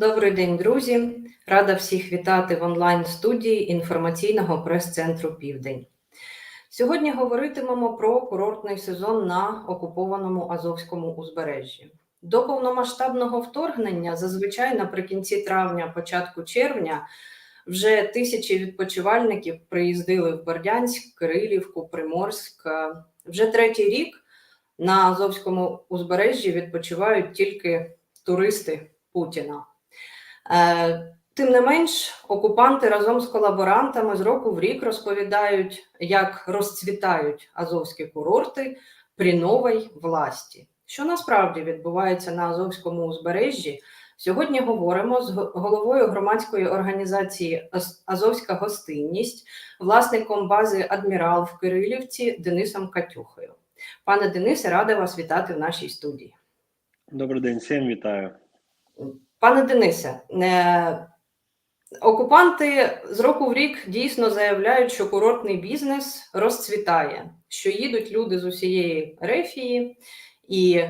Добрий день, друзі! Рада всіх вітати в онлайн-студії інформаційного прес-центру Південь. Сьогодні говоритимемо про курортний сезон на окупованому Азовському узбережжі. До повномасштабного вторгнення, зазвичай наприкінці травня, початку червня, вже тисячі відпочивальників приїздили в Бердянськ, Кирилівку, Приморськ. Вже третій рік на Азовському узбережжі відпочивають тільки туристи Путіна. Е, Тим не менш, окупанти разом з колаборантами з року в рік розповідають, як розцвітають азовські курорти при новій власті. Що насправді відбувається на Азовському узбережжі? Сьогодні говоримо з головою громадської організації Азовська гостинність, власником бази Адмірал в Кирилівці Денисом Катюхою. Пане Денисе, рада вас вітати в нашій студії. Добрий день, всім вітаю. Пане Денисе, е, окупанти з року в рік дійсно заявляють, що курортний бізнес розцвітає, що їдуть люди з усієї рефії, і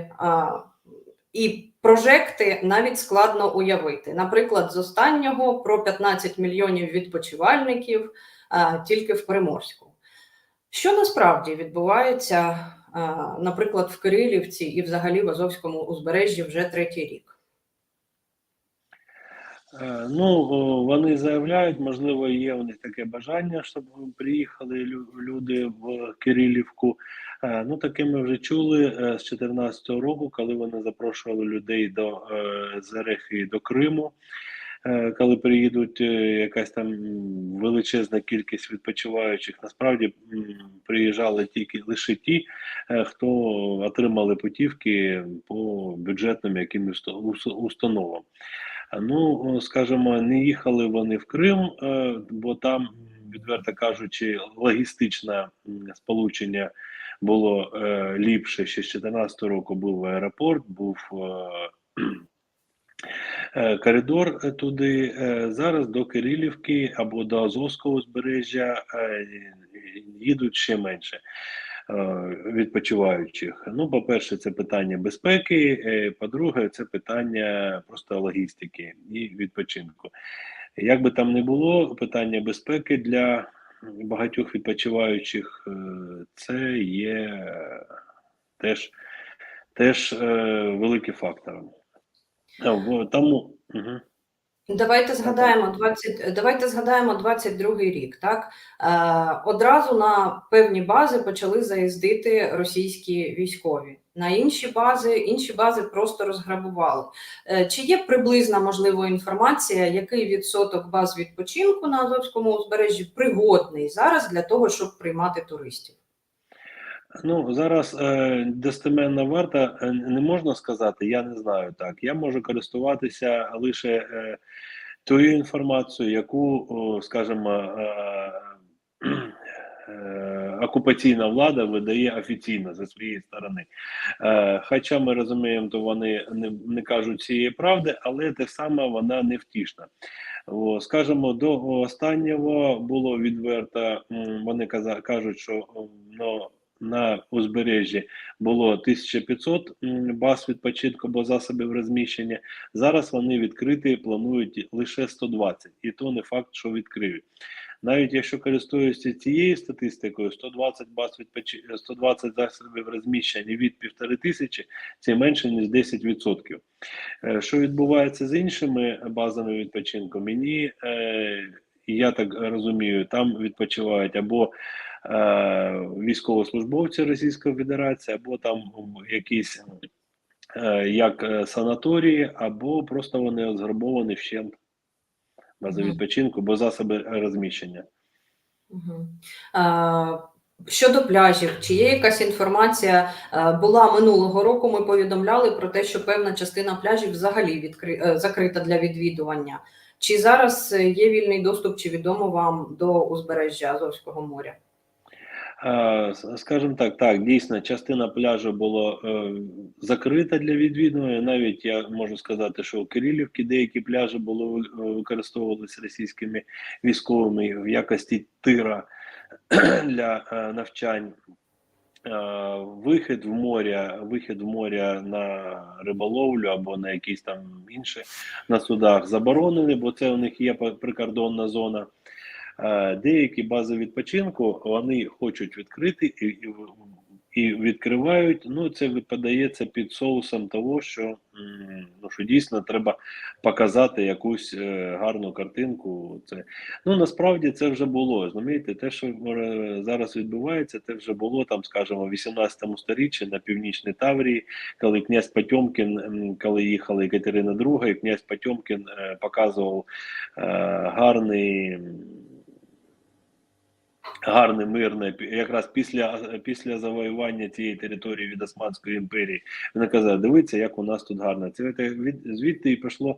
і прожекти навіть складно уявити. Наприклад, з останнього про 15 мільйонів відпочивальників тільки в Приморську. Що насправді відбувається, наприклад, в Кирилівці і взагалі в Азовському узбережжі вже третій рік? Е, ну, вони заявляють, можливо, є у них таке бажання, щоб приїхали люди в Кирилівку. Е, ну, таке ми вже чули е, з 2014 року, коли вони запрошували людей до і до Криму. Коли приїдуть якась там величезна кількість відпочиваючих, насправді приїжджали тільки лише ті, хто отримали путівки по бюджетним якимось установам. Ну, скажімо, не їхали вони в Крим, е, бо там, відверто кажучи, логістичне сполучення було е, ліпше. Ще з 2014 року був аеропорт, був е, коридор туди. Зараз до Кирилівки або до Азовського узбережжя їдуть ще менше. Е, відпочиваючих. Ну, по-перше, це питання безпеки, е, по-друге, це питання просто логістики і відпочинку. Як би там не було, питання безпеки для багатьох відпочиваючих е, це є теж теж великим фактором. Тому. Угу. Давайте згадаємо 20, давайте згадаємо 22-й рік. Так е, одразу на певні бази почали заїздити російські військові. На інші бази інші бази просто розграбували. Е, чи є приблизна можливо інформація, який відсоток баз відпочинку на Азовському узбережжі пригодний зараз для того, щоб приймати туристів? Ну зараз е, достеменно варта е, не можна сказати, я не знаю так. Я можу користуватися лише е, тою інформацією, яку, о, скажімо, е, е, окупаційна влада видає офіційно за своєї сторони. Е, хоча ми розуміємо, то вони не, не кажуть цієї правди, але так само вона не втішна. О, скажімо, до останнього було відверто, вони кажуть, що ну, на узбережжі було 1500 баз відпочинку або засобів розміщення. Зараз вони відкриті, планують лише 120, і то не факт, що відкриють. Навіть якщо користуюся цією статистикою, 120 баз відпоч... 120 засобів розміщення від півтори тисячі це менше ніж 10%. Е, що відбувається з іншими базами відпочинку? Мені е, я так розумію, там відпочивають або військовослужбовці Російської Федерації, або там якісь е, як е, санаторії, або просто вони зграбовані вщент бази відпочинку, бо засоби розміщення. Угу. А... Щодо пляжів, чи є якась інформація була минулого року? Ми повідомляли про те, що певна частина пляжів взагалі відкри... закрита для відвідування. Чи зараз є вільний доступ, чи відомо вам до узбережжя Азовського моря? Скажімо так, так, дійсно, частина пляжу була е, закрита для відвідування. Навіть я можу сказати, що у Кирилівці деякі пляжі були використовувалися російськими військовими в якості тира для е, навчань. Е, Вихід в моря, вихід в моря на риболовлю або на якісь там інші на судах заборонений, бо це у них є прикордонна зона. Е, Деякі бази відпочинку вони хочуть відкрити і, і, відкривають. Ну це подається під соусом того, що, ну, що дійсно треба показати якусь е, гарну картинку. Це ну насправді це вже було. Розумієте, те, що е, зараз відбувається, це вже було там, скажімо, в 18 сторіччі на північній Таврії, коли князь Потьомкін, коли їхала Екатерина II, князь Потьомкін показував гарний. Гарне мирне, якраз після, після завоювання цієї території від Османської імперії. Він казав, дивіться, як у нас тут гарно. Це від, звідти і пішло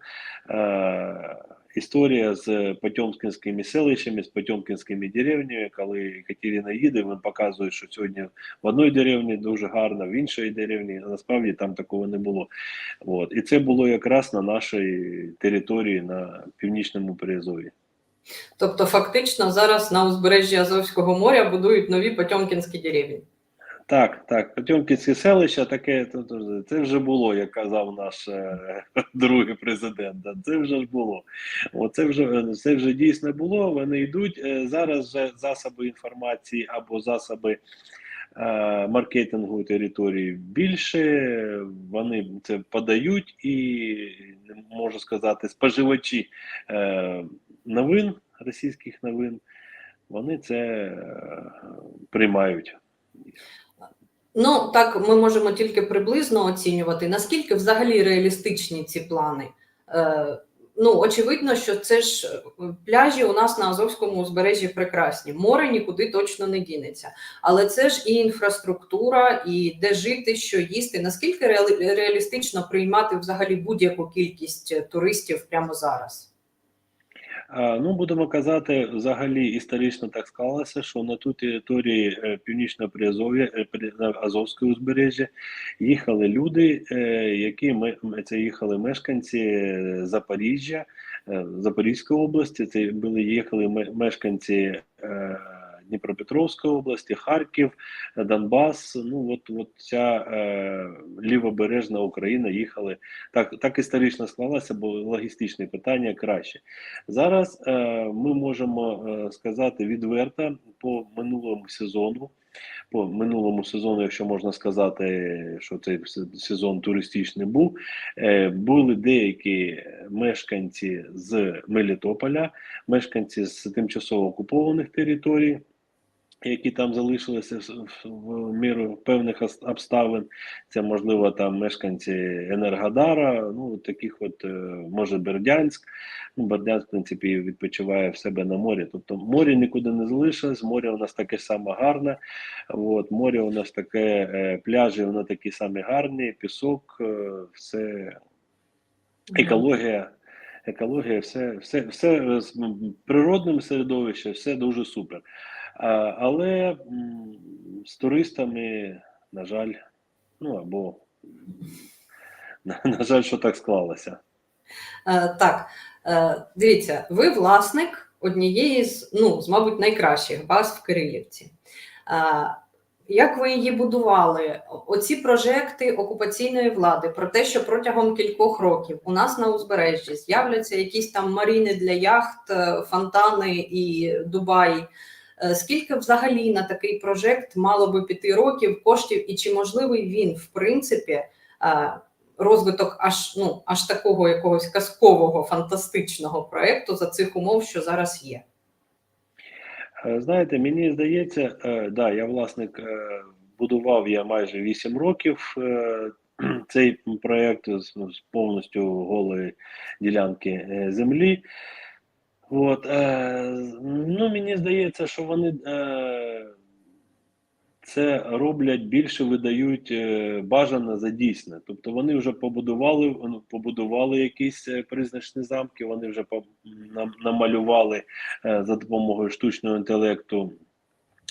е, історія з Потьомкінськими селищами, з Потьомкінськими деревнями, коли Катерина їде, він показує, що сьогодні в одній деревні дуже гарно, в іншій деревні, а насправді там такого не було. От. І це було якраз на нашій території на північному Приазов'ї. Тобто, фактично, зараз на узбережжі Азовського моря будують нові Потьомкінські деревні. Так, так, Потьомкінське селище таке, це вже було, як казав наш е, другий президент. Це вже ж було. Оце вже це вже дійсно було. Вони йдуть Е, зараз. Вже засоби інформації або засоби е, маркетингу території більше. Вони це подають, і можу сказати, споживачі новин російських новин. Вони це е, приймають. Ну так ми можемо тільки приблизно оцінювати, наскільки взагалі реалістичні ці плани. Е, ну, очевидно, що це ж е, пляжі у нас на Азовському узбережжі прекрасні. Море нікуди точно не дінеться. Але це ж і інфраструктура, і де жити, що їсти. Наскільки реалістично приймати взагалі будь-яку кількість туристів прямо зараз? Ну, будемо казати, взагалі історично так склалося, що на ту території е, північного Приазов'я, е, Азовське узбережжя, їхали люди, е, які ми це їхали мешканці Запоріжжя, Запорізької області. Це були їхали ме- мешканці Дніпропетровської області, Харків, Донбас. Ну от, от ця е, лівобережна Україна їхали. Так, так історично склалося, бо логістичні питання краще. Зараз е, ми можемо е, сказати відверто по минулому сезону. По минулому сезону, якщо можна сказати, що цей сезон туристичний був, е, були деякі мешканці з Мелітополя, мешканці з тимчасово окупованих територій, які там залишилися в- міру певних обставин. Це можливо там мешканці Енергодара, ну таких, от е, може Бердянськ. Ну, Бердянськ, в принципі, відпочиває в себе на морі. Тобто море нікуди не залишилось, море у нас таке саме гарне. От, море у нас таке, е, пляжі, воно такі самі гарні, пісок, е, все екологія. Екологія, все, все, все з природним середовищем, все дуже супер. Але з туристами, на жаль, ну або на, жаль, що так склалося. Е, так, е, дивіться, ви власник однієї з, ну, з, мабуть, найкращих баз в Кирилівці. Е, як ви її будували? Оці прожекти окупаційної влади про те, що протягом кількох років у нас на узбережжі з'являться якісь там маріни для яхт, фонтани і Дубаї. Е, Скільки взагалі на такий прожект мало би піти років, коштів, і чи можливий він, в принципі, е, розвиток аж ну аж такого якогось казкового фантастичного проекту за цих умов, що зараз є. Е, Знаєте, мені здається, да, я власник будував я майже 8 років цей проєкт з, з повністю голої ділянки землі. От, е, ну, мені здається, що вони е, це роблять більше, видають е, бажане за дійсне. Тобто вони вже побудували, ну, побудували якісь е, призначні замки, вони вже намалювали е, за допомогою штучного інтелекту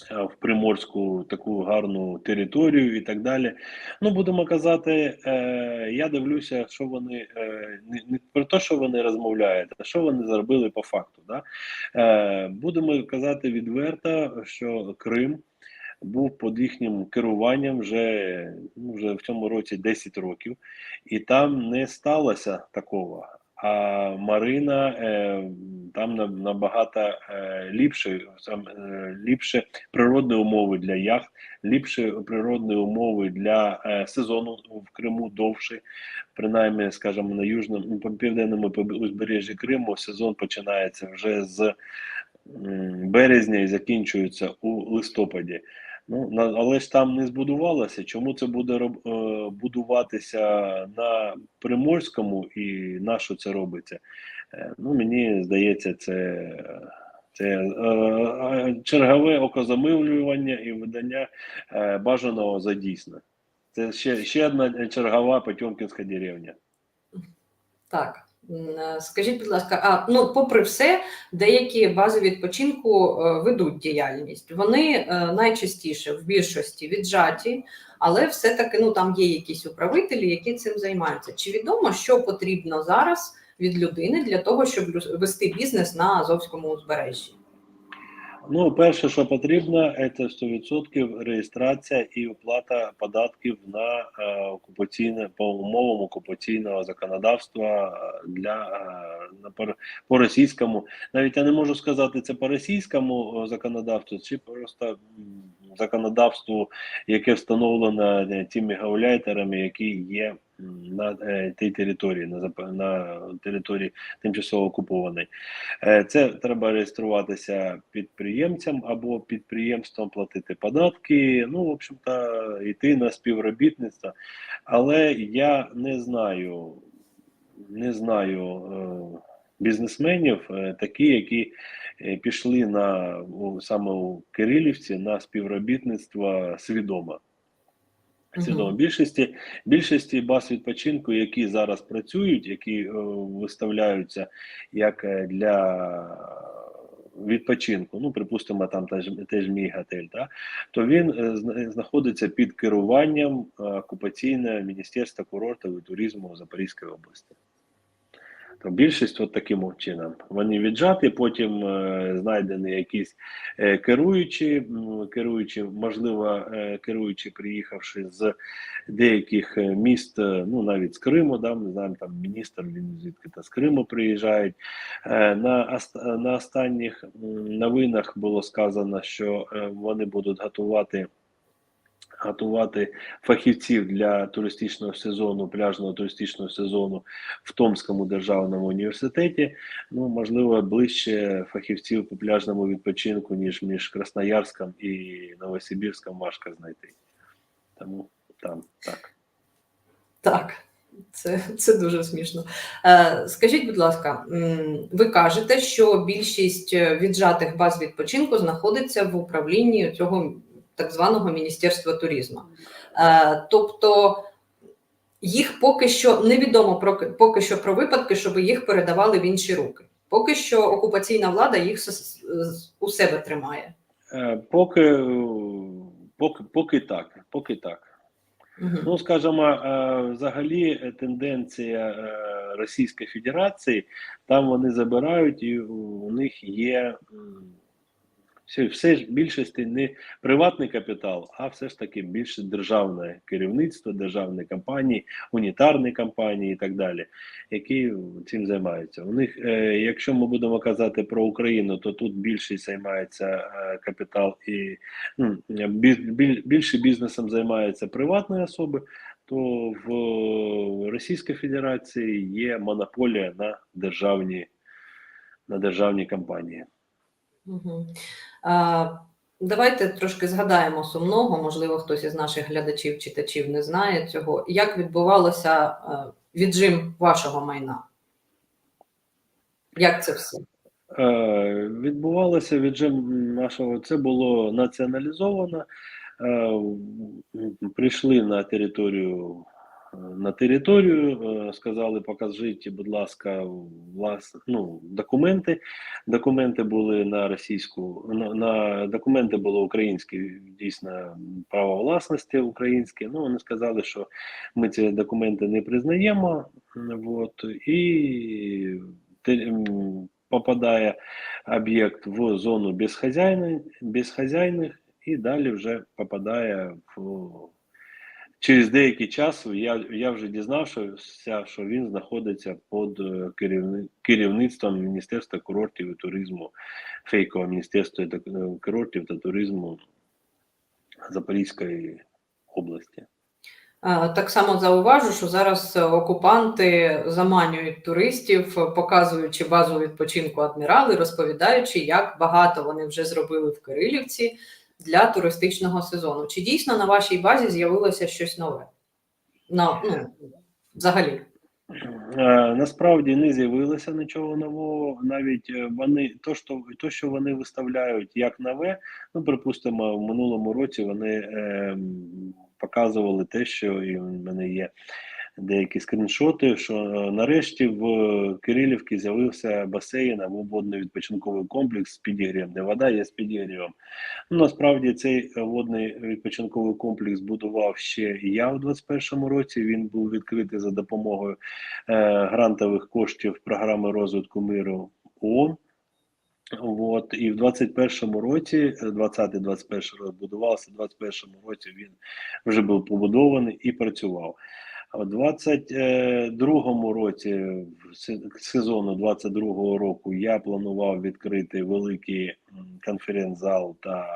в Приморську таку гарну територію і так далі. Ну, будемо казати, е, я дивлюся, що вони е, не, не про те, що вони розмовляють, а що вони зробили по факту. Да? Е, будемо казати відверто, що Крим. був під їхнім керуванням вже, ну, вже в цьому році 10 років, і там не сталося такого. А Марина е, там на- набагато е, ліпше, сам, е, ліпше природні умови для яхт, ліпше природні умови для сезону в Криму довше. Принаймні, скажімо, на южному по південному узбережжі Криму сезон починається вже з березня і закінчується у листопаді. Ну, але ж там не збудувалося. Чому це буде роб- е, будуватися на Приморському і на що це робиться? Е, Ну, мені здається, це, це е, е, чергове окозамилювання і видання е, бажаного за дійсне. Це ще, ще одна чергова Потьомкінська деревня. Так. Е, Скажіть, будь ласка, а ну, попри все, деякі бази відпочинку е, ведуть діяльність. Вони е, найчастіше в більшості віджаті, але все-таки ну, там є якісь управителі, які цим займаються. Чи відомо, що потрібно зараз від людини для того, щоб вести бізнес на Азовському узбережжі? Ну, перше, що потрібно, це 100% реєстрація і оплата податків на е, окупаційне по умовам окупаційного законодавства е, для е, на по, по російському. Навіть я не можу сказати це по російському законодавству, чи просто законодавству, яке встановлено тими гауляйтерами, які є на е, тій території, на на території тимчасово окупованої. Е, Це треба реєструватися підприємцям або підприємствам платити податки. Ну, в общем-то, йти на співробітництво. Але я не знаю, не знаю е, бізнесменів, такі, які пішли на саме у Кирилівці на співробітництво свідомо. Свідомо більшості більшості баз відпочинку, які зараз працюють, які о, виставляються як е, для відпочинку, ну припустимо, там теж теж мій готель, да, то він е, зна- знаходиться під керуванням е, окупаційного міністерства курортів і туризму Запорізької області. То більшість от таким чином. Вони віджаті, потім е, знайдені якісь е, керуючі, керуючі, можливо, е, керуючі, приїхавши з деяких е, міст, е, ну навіть з Криму, да, ми знаємо, там міністр він звідки то з Криму приїжджають. Е, на, на останніх новинах було сказано, що е, вони будуть готувати. Готувати фахівців для туристичного сезону, пляжного туристичного сезону в Томському державному університеті. Ну, можливо, ближче фахівців по пляжному відпочинку, ніж між Красноярськом і Новосибірськом важко знайти. Тому там так. Так, це, це дуже смішно. Е, скажіть, будь ласка, ви кажете, що більшість віджатих баз відпочинку знаходиться в управлінні цього так званого Міністерства туризму. Е, тобто їх поки що невідомо про поки що про випадки, щоб їх передавали в інші руки. Поки що окупаційна влада їх у себе тримає. Е, Поки, поки, поки так, поки так. Мгм. Ну, скажімо, е, взагалі тенденція Російської Федерації, там вони забирають, і у них є все ж більшості не приватний капітал, а все ж таки більше державне керівництво, державні компанії, унітарні компанії і так далі, які цим займаються. У них, е, якщо ми будемо казати про Україну, то тут більшість займається е, капітал і ну, біль- більше бізнесом займаються приватні особи, то в Російській Федерації є монополія на державні, на державні компанії. Давайте трошки згадаємо сумного, можливо, хтось із наших глядачів, читачів не знає цього. Як відбувалося е, віджим вашого майна? Як це все? Е, відбувалося віджим нашого. Це було націоналізовано. Е, прийшли на територію. На територію е, сказали, покажіть, будь ласка, влас, ну, документи. Документи були на російську, на, на документи були українські, дійсно право власності українське. Ну вони сказали, що ми ці документи не признаємо. От, і попадає об'єкт в зону безхазяйної, безхазяйних, і далі вже попадає в через деякий час. Я, я вже дізнався, що він знаходиться під е, керівництвом Міністерства курортів і туризму, фейкового міністерства е, курортів та туризму Запорізької області. Е, Так само зауважу, що зараз окупанти заманюють туристів, показуючи базу відпочинку адмірали, розповідаючи, як багато вони вже зробили в Кирилівці для туристичного сезону. Чи дійсно на вашій базі з'явилося щось нове? На, ну, взагалі. Е, Насправді не з'явилося нічого нового. Навіть е, вони то, що то, що вони виставляють як нове, ну припустимо, в минулому році вони е, показували те, що і в мене є деякі скріншоти, що е, нарешті в Кирилівці з'явився басейн або водний відпочинковий комплекс з підігрівом, де вода є з підігрівом. Ну, насправді цей е, водний відпочинковий комплекс будував ще і я у 2021 році. Він був відкритий за допомогою е, грантових коштів програми розвитку миру ООН. От, і в 21-му році, 20-21 рік будувався, в 21-му році він вже був побудований і працював. А в 22-му році, сезону 22-го року, я планував відкрити великий конференц-зал та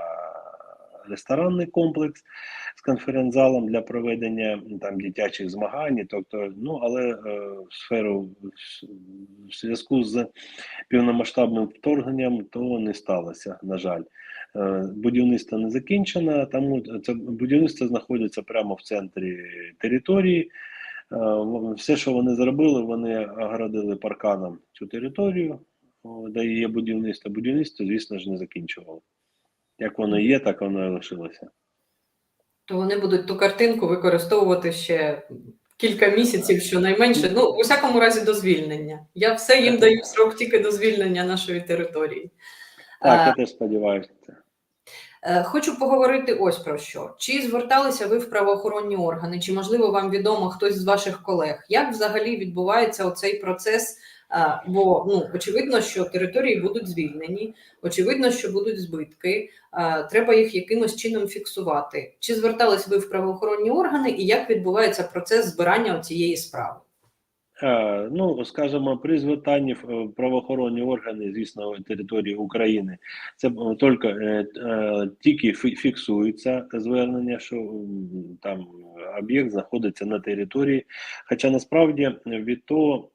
ресторанний комплекс з конференц-залом для проведення там дитячих змагань. Тобто, ну але е, в сферу в зв'язку з повномасштабним вторгненням то не сталося, на жаль. Е, Будівництво не закінчено, тому це будівництво знаходиться прямо в центрі території. Е, Все, що вони зробили, вони огородили парканом цю територію, де є будівництво. Будівництво, звісно ж, не закінчували. Як воно є, так воно і лишилося. То вони будуть ту картинку використовувати ще кілька місяців, щонайменше, ну, у всякому разі, до звільнення. Я все їм даю срок тільки до звільнення нашої території. Так, я теж сподіваюся. Е, Хочу поговорити ось про що. Чи зверталися ви в правоохоронні органи, чи можливо вам відомо хтось з ваших колег? Як взагалі відбувається оцей процес? Е, Бо ну очевидно, що території будуть звільнені, очевидно, що будуть збитки. е, Треба їх якимось чином фіксувати. Чи звертались ви в правоохоронні органи, і як відбувається процес збирання цієї справи? Е, Ну, скажімо, при звертанні в е, правоохоронні органи, звісно, території України, це е, тільки, тільки фіксується звернення, що там об'єкт знаходиться на території. Хоча насправді від того,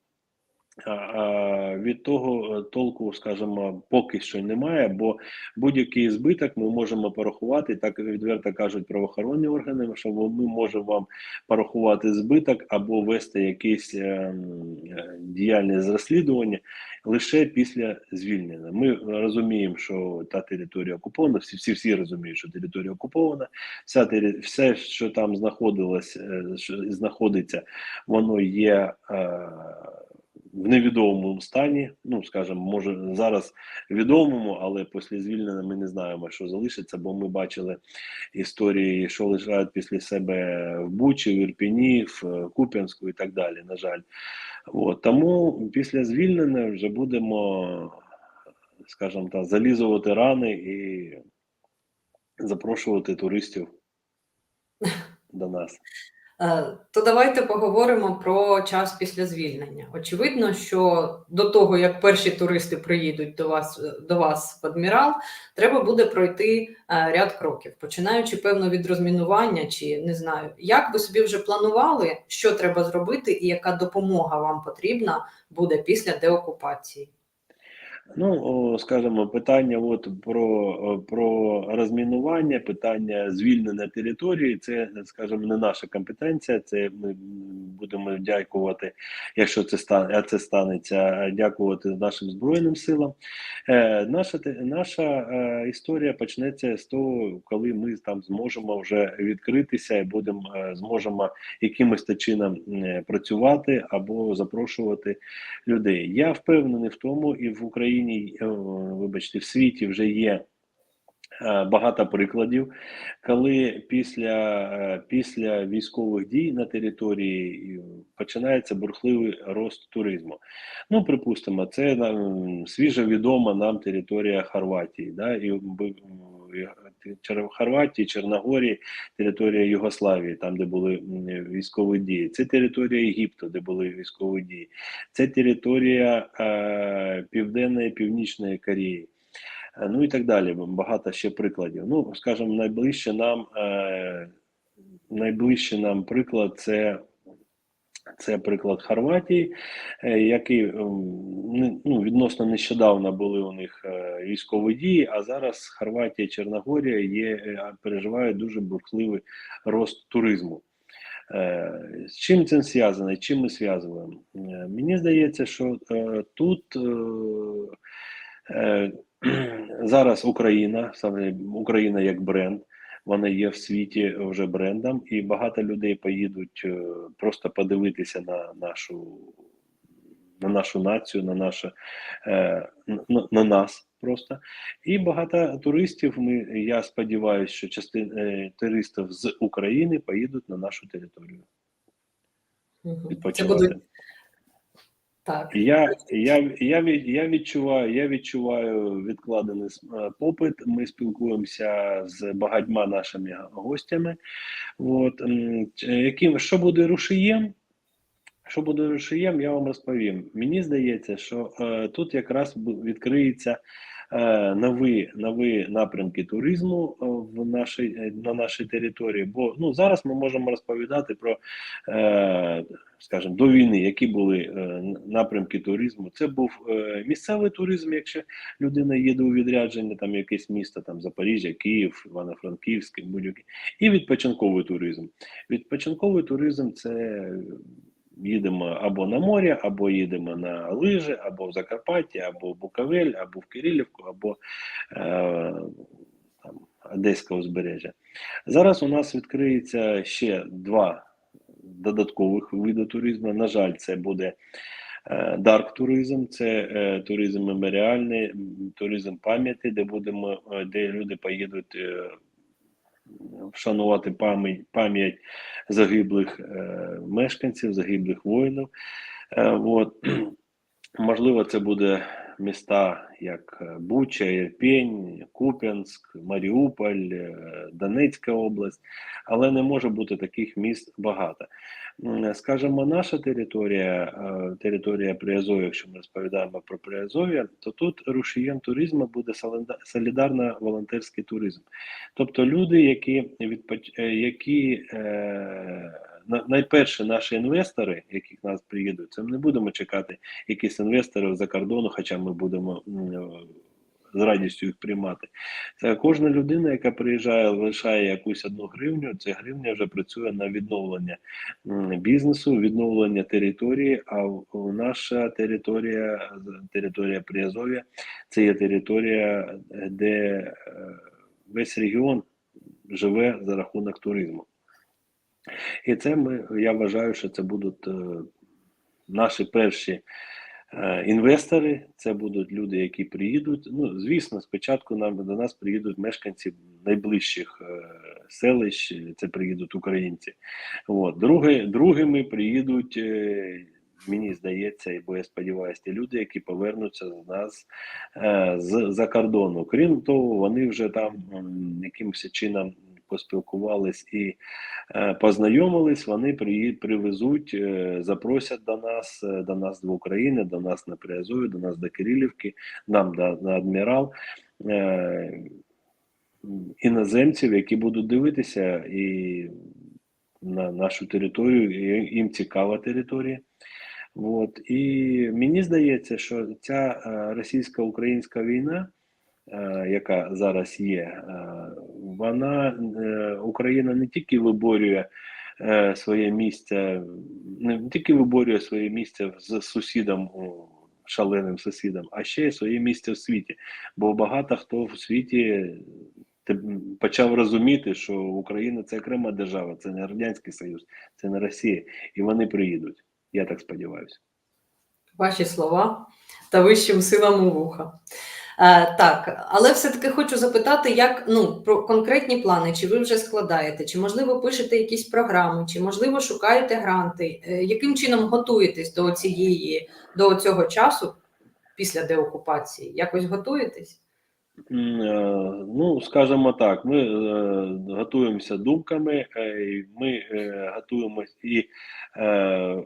від того е, толку, скажімо, поки що немає, бо будь-який збиток ми можемо порахувати, так відверто кажуть правоохоронні органи, що ми можемо вам порахувати збиток або вести якісь е, е, діяльність з розслідування лише після звільнення. Ми розуміємо, що та територія окупована, всі всі, всі розуміють, що територія окупована, вся все, що там знаходилось, е, знаходиться, воно є. В невідомому стані, ну скажімо, може зараз відомому, але після звільнення ми не знаємо, що залишиться, бо ми бачили історії, що лишають після себе в Бучі, в Ірпіні, в е, Куп'янську і так далі. На жаль, От, тому після звільнення вже будемо, скажімо так, залізувати рани і запрошувати туристів до нас. Е, То давайте поговоримо про час після звільнення. Очевидно, що до того, як перші туристи приїдуть до вас е, до вас в адмірал, треба буде пройти е, ряд кроків, починаючи певно від розмінування, чи не знаю, як ви собі вже планували, що треба зробити, і яка допомога вам потрібна буде після деокупації. Ну, скажімо, питання от про, про розмінування, питання звільнення території, це, скажімо, не наша компетенція. Це ми будемо дякувати, якщо це стане, а це станеться, дякувати нашим збройним силам. Е, наша наша е, історія почнеться з того, коли ми там зможемо вже відкритися і будемо е, зможемо якимось чином працювати або запрошувати людей. Я впевнений в тому, і в Україні, е, вибачте, в світі вже є. е, Багато прикладів, коли після, е, після військових дій на території починається бурхливий рост туризму. Ну, припустимо, це нам свіжо відома нам територія Хорватії. Да? І, Хорватії, Чорногорії, територія Югославії, там де були військові дії. Це територія Єгипту, де були військові дії. Це територія е, Південної Північної Кореї. Е, Ну і так далі. Багато ще прикладів. Ну, скажімо, найближче нам, е, найближче нам приклад це, це приклад Хорватії, е, який ем, ну, відносно нещодавно були у них е, військові дії, а зараз Хорватія Чорногорія є, е, переживають дуже бурхливий рост туризму. З чим це зв'язано? Чим ми зв'язуємо? Мені здається, що тут зараз Україна, саме Україна як бренд, вона є в світі вже брендом, і багато людей поїдуть е, просто подивитися на нашу, на нашу націю, на наше, е, на, на нас просто. І багато туристів. Ми, я сподіваюся, що частина туристів з України поїдуть на нашу територію. Мгм. Це будуть так. Я, я, я, відчуваю, я відчуваю відкладений е, попит. Ми спілкуємося з багатьма нашими гостями. От, яким, що буде рушієм? Що буде рушієм, я вам розповім. Мені здається, що е, тут якраз відкриється е, нові, нові напрямки туризму е, в нашій, е, на нашій території. Бо ну, зараз ми можемо розповідати про, е, скажімо, до війни, які були е, напрямки туризму. Це був е, місцевий туризм, якщо людина їде у відрядження, там якесь місто, там Запоріжжя, Київ, Івано-Франківськ, будь-який, і відпочинковий туризм. Відпочинковий туризм це їдемо або на море, або їдемо на лижі, або в Закарпаття, або в Буковель, або в Кирилівку, або е, там, Одеське узбережжя. Зараз у нас відкриється ще два додаткових види туризму. На жаль, це буде дарк туризм, це е, туризм меморіальний, туризм пам'яті, де будемо, е, де люди поїдуть. е, Вшанувати пам'ять пам'ять загиблих е, мешканців, загиблих воїнів. Е, от. Можливо, це буде міста як е, Буча, Ірпінь, Куп'янськ, Маріуполь, е, Донецька область, але не може бути таких міст багато. Скажімо, наша територія, е, територія Приазов'я, якщо ми розповідаємо про Приазов'я, то тут рушієм туризму буде соліда- солідарно-волонтерський туризм. Тобто люди, які відпоч... які. На- найперше наші інвестори, які к нас приїдуть, це ми не будемо чекати якісь інвесторів за кордону, хоча ми будемо е, з радістю їх приймати. Це кожна людина, яка приїжджає, лишає якусь одну гривню, ця гривня вже працює на відновлення бізнесу, відновлення території. А наша територія, територія Приазов'я, це є територія, де е, весь регіон живе за рахунок туризму. І це ми, я вважаю, що це будуть е, наші перші е, інвестори, це будуть люди, які приїдуть. Ну, звісно, спочатку нам до нас приїдуть мешканці найближчих е, селищ, це приїдуть українці. От. Друге, другими приїдуть, мені здається, бо я сподіваюся, ті люди, які повернуться з нас з за кордону. Крім того, вони вже там якимось чином поспілкувались і е, познайомились, вони привезуть, е, запросять до нас, е, до нас до України, до нас на Приазові, до нас до Кирилівки, нам до, на Адмірал. Іноземців, які будуть дивитися і на нашу територію, і їм цікава територія. От. І мені здається, що ця російсько-українська війна, яка зараз є, вона е, Україна не тільки виборює е, своє місце, не тільки виборює своє місце з сусідом, шаленим сусідом, а ще й своє місце в світі. Бо багато хто в світі почав розуміти, що Україна це окрема держава, це не Радянський Союз, це не Росія, і вони приїдуть. Я так сподіваюся. Ваші слова та вищим силам у вуха. Е, так, але все-таки хочу запитати, як ну про конкретні плани, чи ви вже складаєте, чи можливо пишете якісь програми, чи можливо шукаєте гранти, Е, яким чином готуєтесь до цієї до цього часу після деокупації? Якось готуєтесь? Е, Ну, скажімо так, ми е, готуємося думками, е, ми е, готуємось і е,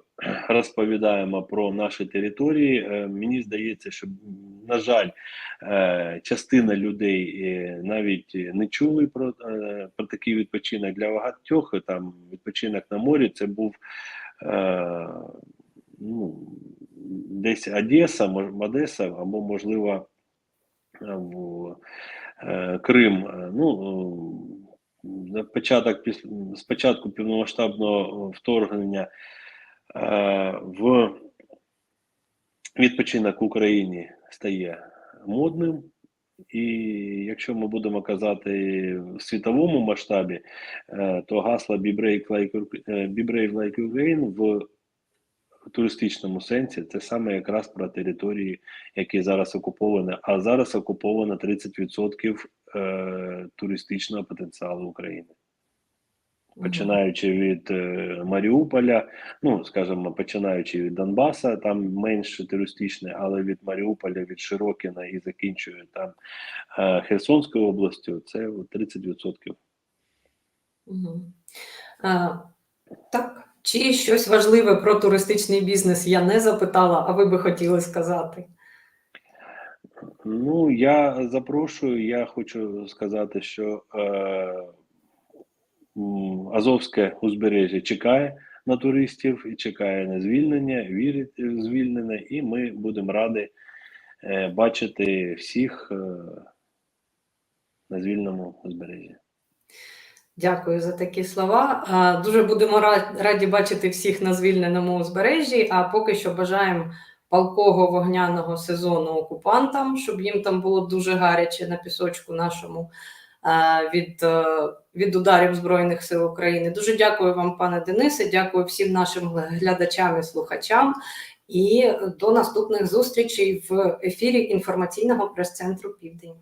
розповідаємо про наші території. Е, Мені здається, що, на жаль, е, частина людей е, навіть не чули про, е, про такий відпочинок. Для багатьох е, там відпочинок на морі це був е, ну, десь Одеса, Одеса або, можливо, в е, Крим. Е, Ну, на початок піс- спочатку повномасштабного вторгнення в відпочинок в Україні стає модним. І якщо ми будемо казати в світовому масштабі, е, то гасло «Be Uk- е, like Ukraine» в туристичному сенсі це саме якраз про території, які зараз окуповані, а зараз окуповано 30% е, туристичного потенціалу України. Починаючи від е, Маріуполя, ну скажімо, починаючи від Донбаса, там менш туристичне, але від Маріуполя, від Широкіна і закінчує там е, Херсонською областю, це 30%. Мгм. А, так, чи щось важливе про туристичний бізнес я не запитала, а ви би хотіли сказати? Ну, я запрошую, я хочу сказати, що е, Азовське узбережжя чекає на туристів і чекає на звільнення, вірить в звільнення, і ми будемо раді е, бачити всіх е, на звільному узбережжі. Дякую за такі слова. Дуже будемо ра- раді бачити всіх на звільненому узбережжі. А поки що бажаємо палкого вогняного сезону окупантам, щоб їм там було дуже гаряче на пісочку нашому від, е, від ударів Збройних сил України. Дуже дякую вам, пане Денисе. Дякую всім нашим глядачам і слухачам. І до наступних зустрічей в ефірі інформаційного прес-центру Південь.